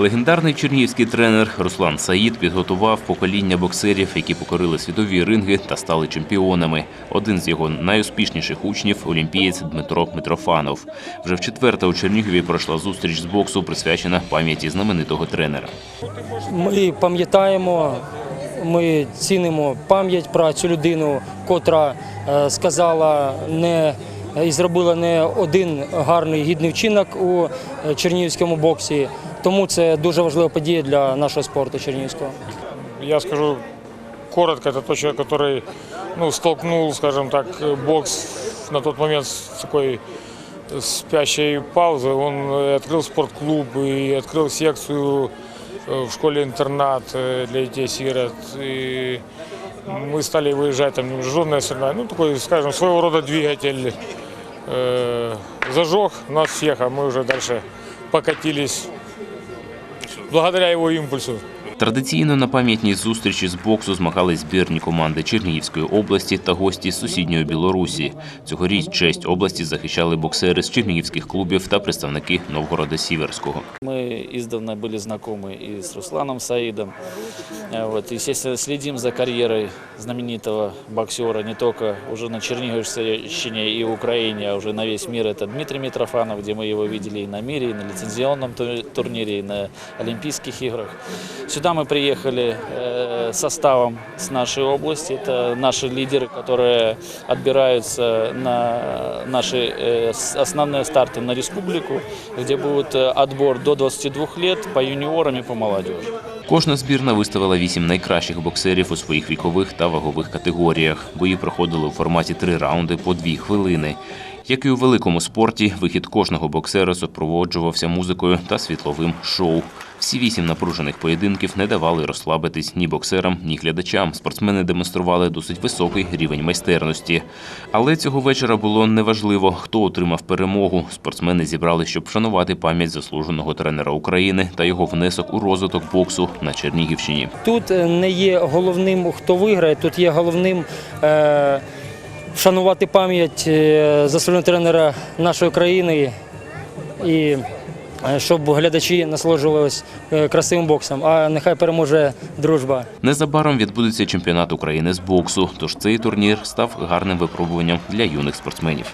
Легендарний чернігівський тренер Руслан Саїд підготував покоління боксерів, які покорили світові ринги та стали чемпіонами. Один з його найуспішніших учнів олімпієць Дмитро Митрофанов. Вже в четверте у Чернігові пройшла зустріч з боксу, присвячена пам'яті знаменитого тренера. Ми пам'ятаємо, ми цінимо пам'ять про цю людину, котра е, сказала не і зробила не один гарний гідний вчинок у е, чернігівському боксі. Тому це дуже важлива подія для нашого спорту чернігівського. Я скажу коротко, это тот человек, который ну, столкнул, скажем так, бокс на тот момент с такой спящей паузой. Он э, открыл спортклуб и открыл секцию э, в школе-интернат э, для детей-сирот. И мы стали выезжать там на международные соревнования. Ну, такой, скажем, своего рода двигатель э, зажег нас всех, а мы уже дальше покатились благодаря его импульсу. Традиційно на пам'ятній зустрічі з боксу змагались збірні команди Чернігівської області та гості з сусідньої Білорусі. Цьогоріч честь області захищали боксери з чернігівських клубів та представники Новгорода Сіверського. Мы издавна были знакомы и с Русланом Саидом. Э, Вот, естественно, следим за карьерой знаменитого боксера не только уже на Черниговщине и Украине, а уже на весь мир. Это Дмитрий Митрофанов, где мы его видели и на мире, и на лицензионном ту- турнире, и на Олимпийских играх. Сюда мы приехали э, составом с нашей области. Это наши лидеры, которые отбираются на наши э, с- основные старты на республику, где будет э, отбор до 22 лет по юниорам и по молодежи. Кожна збірна виставила вісім найкращих боксерів у своїх вікових та вагових категоріях. Бої проходили у форматі три раунди по дві хвилини. Як і у великому спорті, вихід кожного боксера супроводжувався музикою та світловим шоу. Всі вісім напружених поєдинків не давали розслабитись ні боксерам, ні глядачам. Спортсмени демонстрували досить високий рівень майстерності. Але цього вечора було неважливо, хто отримав перемогу. Спортсмени зібрали, щоб вшанувати пам'ять заслуженого тренера України та його внесок у розвиток боксу на Чернігівщині. Тут е, не є головним, хто виграє, тут є головним е, вшанувати пам'ять е, заслуженого тренера нашої країни і щоб глядачі насолоджувалися е, красивим боксом. А нехай переможе дружба. Незабаром відбудеться чемпіонат України з боксу. Тож цей турнір став гарним випробуванням для юних спортсменів.